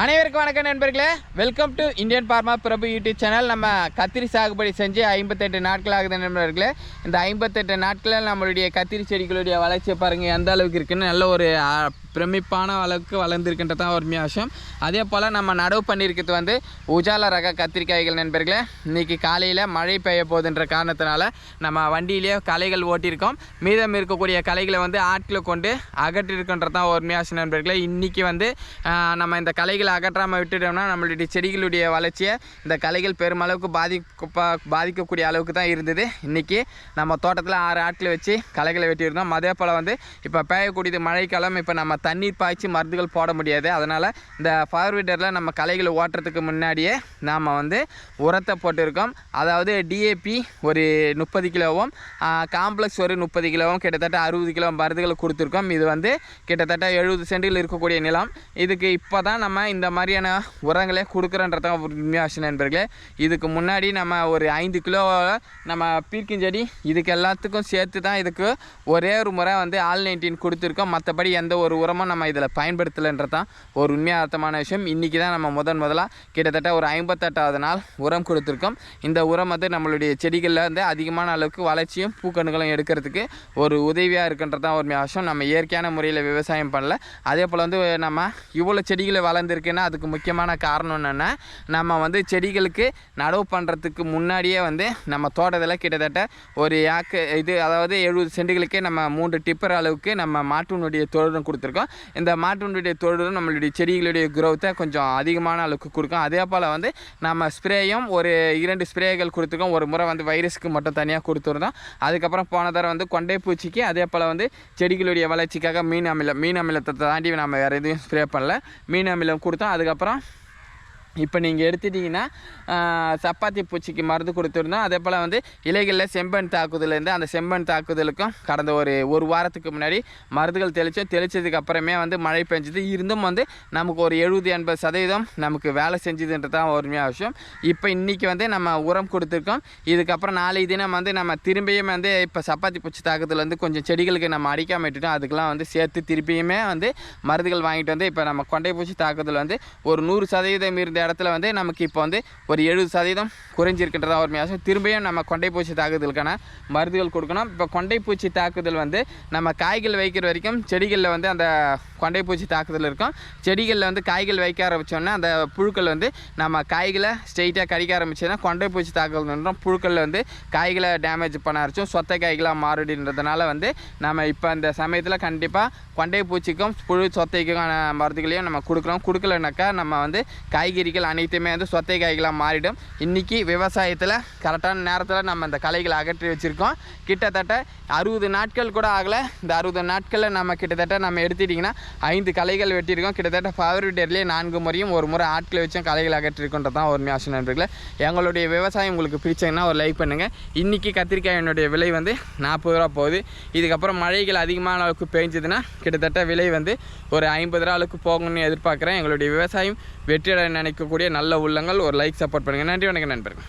அனைவருக்கும் வணக்கம் நண்பர்களே. Welcome to Indian farmer Prabhu YouTube channel நம்ம கத்திரி சாகுபடி செஞ்சு ஐம்பத்தெட்டு நாட்கள் ஆகுது நண்பர்களே. இந்த ஐம்பத்தெட்டு நாட்களில் நம்மளுடைய கத்திரி செடிகளுடைய வளர்ச்சியை பாருங்கள் எந்த அளவுக்கு இருக்குன்னு நல்ல ஒரு பிரமிப்பான அளவுக்கு வளர்ந்துருக்குன்றது தான் ஒரு விஷயம் அதே போல் நம்ம நடவு பண்ணியிருக்கிறது வந்து உஜால ரக கத்திரிக்காய்கள் நண்பர்களே இன்றைக்கி காலையில் மழை பெய்ய போகுதுன்ற காரணத்தினால நம்ம வண்டியிலேயே களைகள் ஓட்டியிருக்கோம். மீதம் இருக்கக்கூடிய களைகளை வந்து ஆட்டில் கொண்டு அகற்றிருக்கின்றது தான் ஒரு விஷயம் நண்பர்களே. இன்றைக்கி வந்து நம்ம இந்த களைகளை அகற்றாமல் விட்டுட்டோம்னா நம்மளுடைய செடிகளுடைய வளர்ச்சியை இந்த களைகள் பெருமளவுக்கு பாதிக்க பாதிக்கக்கூடிய அளவுக்கு தான் இருந்தது. இன்றைக்கி நம்ம தோட்டத்தில் ஆறு ஆட்களை வச்சு களைகளை வெட்டியிருந்தோம். அதே போல் வந்து இப்போ பெய்யக்கூடியது மழைக்காலம். இப்போ நம்ம தண்ணீர் பாய்ச்சி மருந்துகள் போட முடியாது. அதனால் இந்த ஃபார்வீடரில் நம்ம களைகளை ஓட்டுறதுக்கு முன்னாடியே நாம் வந்து உரத்தை போட்டிருக்கோம். அதாவது டிஏபி ஒரு முப்பது கிலோவும் காம்ப்ளெக்ஸ் ஒரு முப்பது கிலோவும் கிட்டத்தட்ட அறுபது கிலோ மருந்துகள் கொடுத்துருக்கோம். இது வந்து கிட்டத்தட்ட எழுபது சென்டில் இருக்கக்கூடிய நிலம். இதுக்கு இப்போ தான் நம்ம இந்த மாதிரியான உரங்களே கொடுக்குறன்றத உண்மையாச்சு நண்பர்களே. இதுக்கு முன்னாடி நம்ம ஒரு ஐந்து கிலோ நம்ம பீர்க்கஞ்செடி இதுக்கு எல்லாத்துக்கும் சேர்த்து தான் இதுக்கு ஒரே ஒரு முறை வந்து ஆல் நைன்டீன் கொடுத்துருக்கோம். மற்றபடி எந்த ஒரு உரம் உரமும் நம்ம இதில் பயன்படுத்தலைன்றது தான் ஒரு உண்மையாக அர்த்தமான விஷயம். இன்றைக்கி தான் நம்ம முதன் முதலாக கிட்டத்தட்ட ஒரு ஐம்பத்தெட்டாவது நாள் உரம் கொடுத்துருக்கோம். இந்த உரம் வந்து நம்மளுடைய செடிகளில் வந்து அதிகமான அளவுக்கு வளர்ச்சியும் பூக்கணுகளும் எடுக்கிறதுக்கு ஒரு உதவியாக இருக்குன்றது தான் ஒரு விஷயம் நம்ம இயற்கையான முறையில் விவசாயம் பண்ணல. அதே போல் வந்து நம்ம இவ்வளோ செடிகள் வளர்ந்துருக்குன்னா அதுக்கு முக்கியமான காரணம் என்னென்னா நம்ம வந்து செடிகளுக்கு நடவு பண்ணுறதுக்கு முன்னாடியே வந்து நம்ம தோட்டத்தில் கிட்டத்தட்ட ஒரு ஏக்கு இது அதாவது எழுபது சென்டுகளுக்கே நம்ம மூன்று டிப்பர் அளவுக்கு நம்ம மாட்டுனுடைய தொழிலும் கொடுத்துருக்கோம். இந்த மாட்டுனுடைய தொழிலும் நம்மளுடைய செடிகளுடைய growth-அ கொஞ்சம் அதிகமான அளவுக்கு கொடுக்கும். அதே போல் வந்து நம்ம ஸ்ப்ரேயும் ஒரு இரண்டு ஸ்ப்ரேகள் கொடுத்துருக்கோம். ஒரு முறை வந்து வைரஸ்க்கு மட்டும் தனியாக கொடுத்துருந்தோம். அதுக்கப்புறம் போன தடவை வந்து கொண்டை பூச்சிக்கு அதே போல் வந்து செடிகளுடைய வளர்ச்சிக்காக மீன் அமிலம் மீன் அமிலத்தை தாண்டி நம்ம வேறு எதுவும் ஸ்ப்ரே பண்ணல. மீன் அமிலம் கொடுத்தோம். அதுக்கப்புறம் இப்போ நீங்கள் எடுத்துட்டிங்கன்னா சப்பாத்தி பூச்சிக்கு மருந்து கொடுத்துருந்தோம். அதே போல் வந்து இலைகளில் செம்பன் தாக்குதலேருந்து அந்த செம்பன் தாக்குதலுக்கும் கடந்த ஒரு ஒரு வாரத்துக்கு முன்னாடி மருந்துகள் தெளித்தோம் தெளித்ததுக்கு அப்புறமே வந்து மழை பெஞ்சது. இருந்தும் வந்து நமக்கு ஒரு எழுபது எண்பது சதவீதம் நமக்கு வேலை செஞ்சதுன்றது தான் ஒருமையாக விஷயம். இப்போ இன்றைக்கி வந்து நம்ம உரம் கொடுத்துருக்கோம். இதுக்கப்புறம் நாளைக்கு தினம் வந்து நம்ம திரும்பியும் வந்து இப்போ சப்பாத்தி பூச்சி தாக்குதல் வந்து கொஞ்சம் செடிகளுக்கு நம்ம அடிக்காம விட்டுட்டோம். அதுக்கெல்லாம் வந்து சேர்த்து திருப்பியுமே வந்து மருந்துகள் வாங்கிட்டு வந்து இப்போ நம்ம கொண்டை பூச்சி தாக்குதல் வந்து ஒரு நூறு சதவீதம் இருந்த இடத்துல வந்து நமக்கு இப்போ வந்து ஒரு எழுபது சதவீதம் குறைஞ்சிருக்கின்றதா ஒரு மியாசம் திரும்பியும் நம்ம கொண்டை பூச்சி தாக்குதலுக்கான மருந்துகள் கொடுக்கணும். இப்போ கொண்டை பூச்சி தாக்குதல் வந்து நம்ம காய்கள் வைக்கிற வரைக்கும் செடிகளில் வந்து அந்த கொண்டை பூச்சி தாக்குதல் இருக்கும். செடிகளில் வந்து காய்கள் வைக்க ஆரம்பித்தோன்னா அந்த புழுக்கள் வந்து நம்ம காய்களை ஸ்ட்ரெயிட்டாக கடிக்க ஆரம்பிச்சதுன்னா கொண்டை பூச்சி தாக்குதல் நின்றோம். புழுக்களில் வந்து காய்களை டேமேஜ் பண்ண ஆரம்பிச்சோம். சொத்தை காய்களாக மாறிடுன்றதுனால வந்து நம்ம இப்போ அந்த சமயத்தில் கண்டிப்பாக கொண்டை பூச்சிக்கும் புழு சொத்தைக்கான மருந்துகளையும் நம்ம கொடுக்குறோம். கொடுக்கலனாக்கா நம்ம வந்து காய்கறிகள் அனைத்துமே வந்து சொத்தை காய்களாக மாறிடும். இன்றைக்கி விவசாயத்தில் கரெக்டான நேரத்தில் நம்ம இந்த களைகளை அகற்றி வச்சுருக்கோம். கிட்டத்தட்ட அறுபது நாட்கள் கூட ஆகலை. இந்த அறுபது நாட்களில் நம்ம கிட்டத்தட்ட நம்ம எடுத்துட்டிங்கன்னா ஐந்து களைகள் வெட்டியிருக்கோம். கிட்டத்தட்ட ஃபேவரேட்லேயே நான்கு முறையும் ஒரு முறை ஆட்களை வச்சும் களைகள் அகற்றிருக்கோன்றது தான் ஒரு ஆசை நண்பர்களே. எங்களுடைய விவசாயம் உங்களுக்கு பிடிச்சதுன்னா ஒரு லைக் பண்ணுங்கள் இன்றைக்கி கத்திரிக்காயினுடைய விலை வந்து நாற்பது ரூபா போகுது. இதுக்கப்புறம் மழைகள் அதிகமான அளவுக்கு பெஞ்சதுன்னா கிட்டத்தட்ட விலை வந்து ஒரு ஐம்பது ரூபா அளவுக்கு போகணும்னு எதிர்பார்க்குறேன். எங்களுடைய விவசாயம் வெற்றியடை நினைக்கக்கூடிய நல்ல உள்ளங்கள். ஒரு லைக் சப்போர்ட் பண்ணுங்கள் நன்றி வணக்கம் நண்பர்கள்.